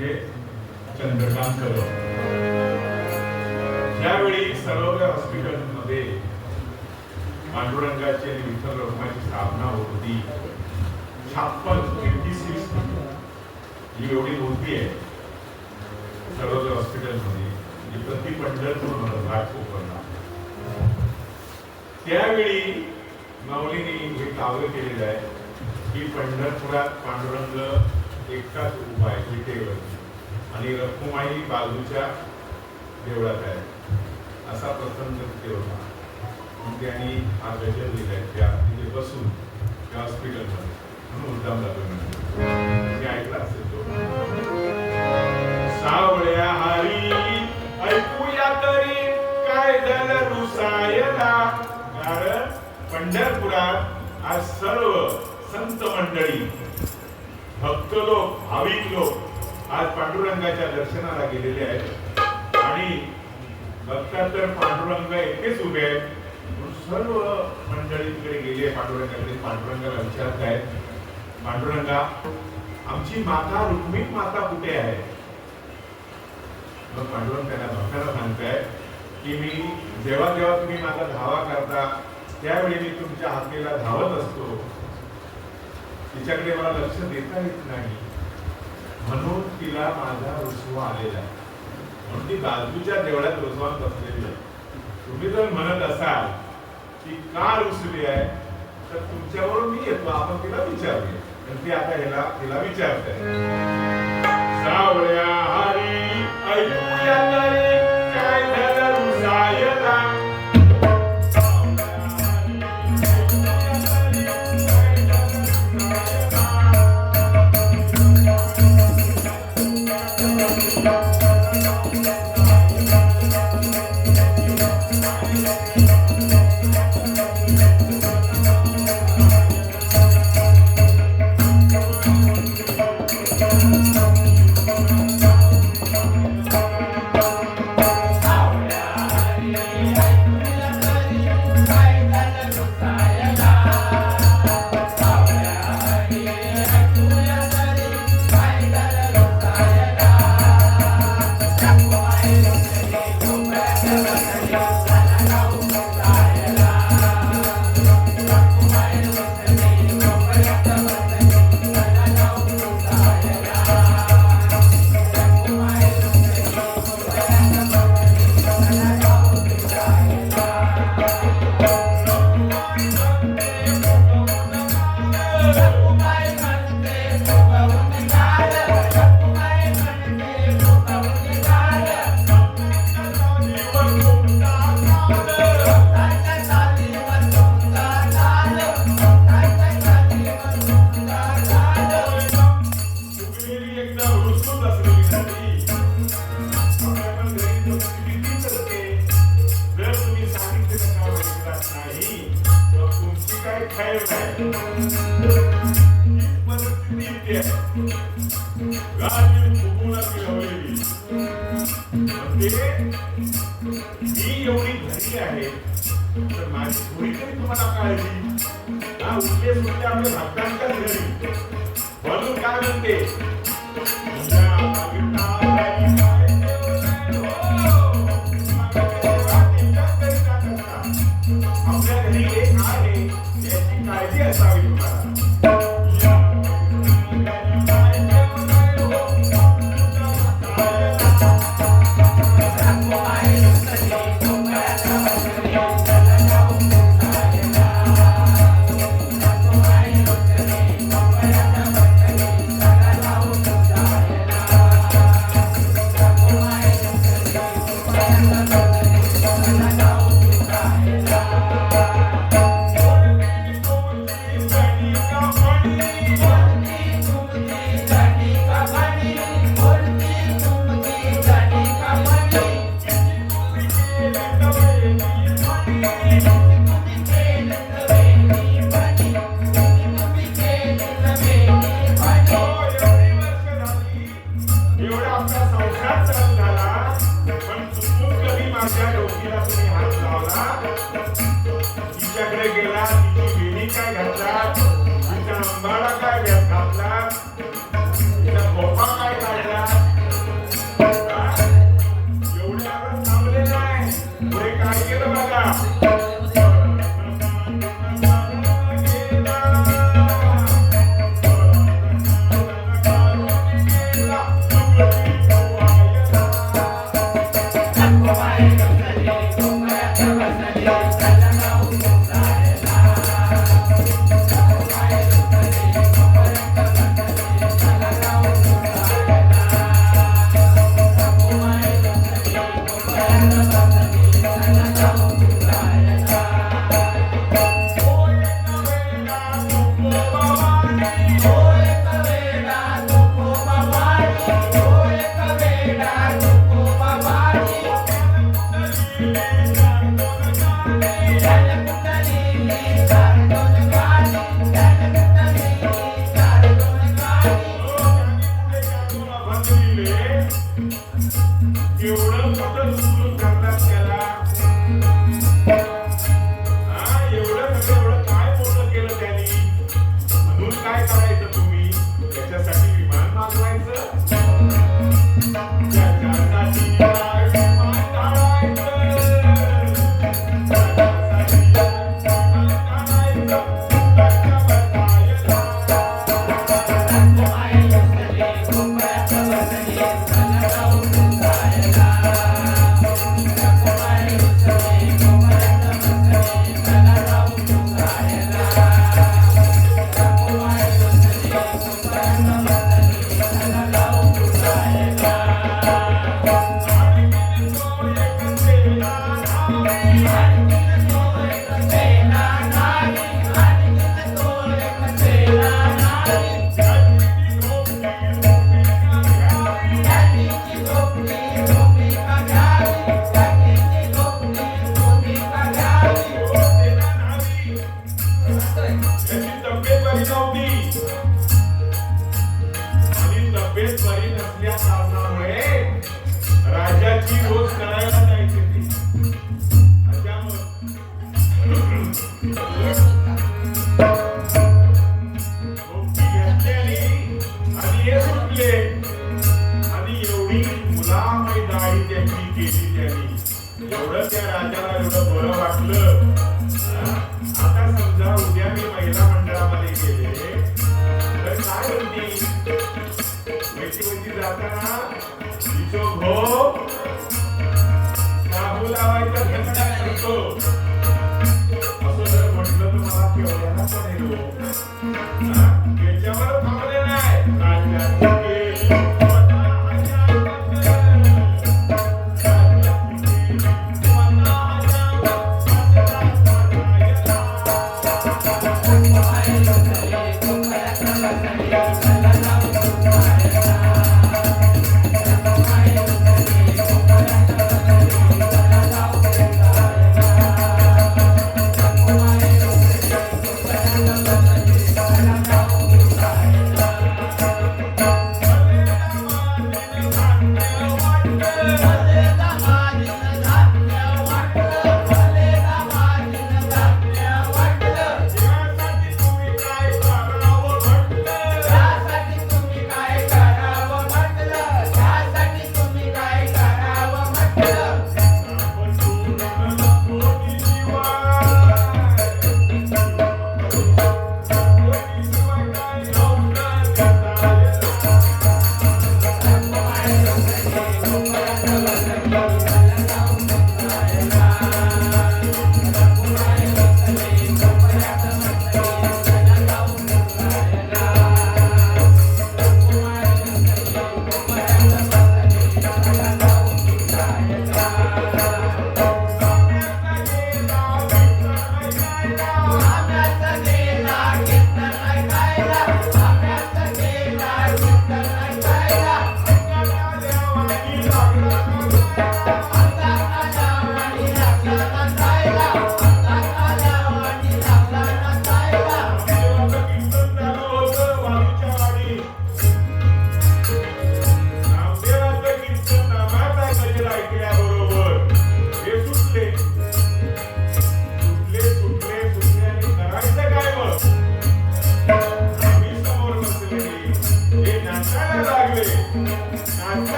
म्हणजे चंद्रकांत कदम त्यावेळी सरोवर हॉस्पिटलमध्ये पांडुरंगाची आणि विठ्ठल रखुमाची स्थापना होत होती छाप्पन फिफ्टी सिक्स ही एवढी मोठी आहे. सरोवर हॉस्पिटलमध्ये म्हणजे प्रति पंढरपूर म्हणून घाटकोपरला त्यावेळी माऊलीने हे काव्य केलेलं आहे की पंढरपुरात पांडुरंग एकटाच उभा आहे विटेवर आणि रखुमाई बाजूच्या देवळात आहे. असा प्रसंग तिथे होता. मग त्यांनी हा गजर लिहिलाय त्या तिथे बसून त्या हॉस्पिटलमध्ये म्हणून उद्दाम जातो मी. ऐकला असेल तो. सावळ्या हरी ऐकूया तरी. काय झालं रुसायला? कारण पंढरपुरात आज सर्व संत मंडळी भक्त लोक भाविक लोक आज पांडुरंगाच्या दर्शनाला गेलेले आहेत. आणि भक्तात तर पांडुरंग एकटेच उभे आहेत. सर्व मंडळी तिकडे गेली आहे पांडुरंगाकडे. पांडुरंगाला विचारत आहेत पांडुरंगा आमची माता रुक्मिणी माता कुठे आहे? मग पांडुरंग त्यांना भक्तांना सांगताय की मी जेव्हा जेव्हा तुम्ही माझा धावा करता त्यावेळी मी तुमच्या हाकेला धावत असतो. तिच्याकडे मला लक्ष देता येत नाही. म्हणून तिला माझा रुसवा आलेला आहे. म्हणून ती बाजूच्या देवळात रुसवान बसलेली आहे. तुम्ही जर म्हणत असाल की का रुसली आहे तर तुमच्यावरून मी येतो. आपण तिला विचारूया. तर ती आता ह्याला तिला विचारते सावळ्या हरी ऐकूया तुमची काय खैर परिस्थिती अशी लावलेली. म्हणजे मी एवढी घरी आहे तर माझी थोडी तरी तुम्हाला काळजी हा उद्देश म्हणजे आपल्या भक्तांच्याच घरी म्हणून काय म्हणते नाही पुढे काय केलं बघा बरी नसल्या कारणामुळे राजाची रोज करायला जायचे ते आणि त्यामुळे झोपी आणि हे सुटले. आणि एवढी मुलामय दाढी त्यांची केली त्यांनी. एवढं त्या राजाला एवढं बरं वाटलं. आता समजा उद्या मी महिला मंडळामध्ये गेले. तर काय म्हणते माहिती माहिती जाताना तिचो भो शाहू लावायचा धंदा करतो असं जर म्हटलं तर मला केवढ्याला पडेल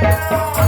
Thank you.